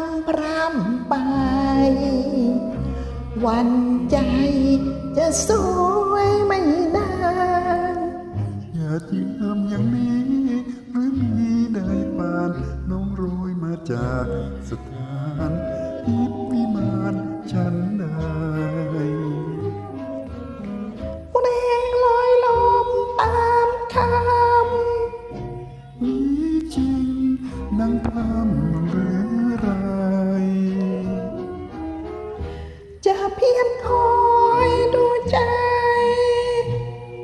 ำพรำไป วันใจจะสวยไม่นานอย่าทิ้งทำอย่างนี้ หรือมีได้ปานน้องโรยมาจากสถานทิพวิมานฉันได้เรงลอยลมตามคำ จริงนั่งพำหรือ จะเพียงคอยดูใจ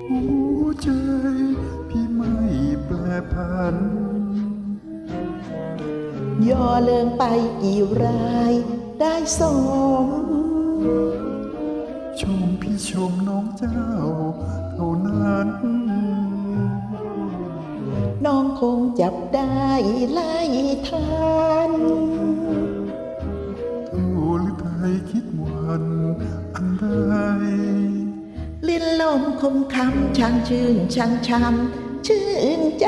หัวใจพี่ไม่แปรผัน ย่อเลิงไปกี่รายได้สมชมพี่ชมน้องเจ้าเท่านั้น น้องคงจับได้ไล่ทัน มคมคำช่างชื่นช่างช้ำชื่นใจ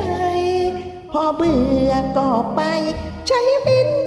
พอเบื่อก็ไปใช้เป็น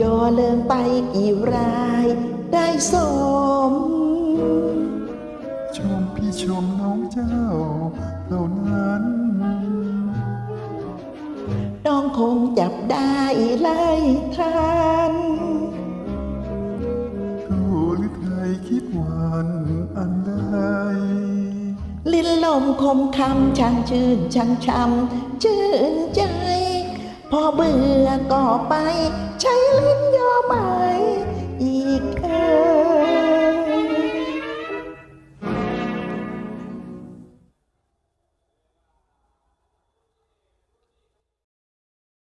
ย่อเลิงไปกี่รายได้สม ชมพี่ชมน้องเจ้าเท่านั้น น้องคงจับได้ไล่ทันโอ้หรือไทยคิดวันอันใดลิ้นลมคมคำช่างชื่นช่างช้ำชื่นใจ พอเบื่อก็ไป ใช้ลิ้นยอม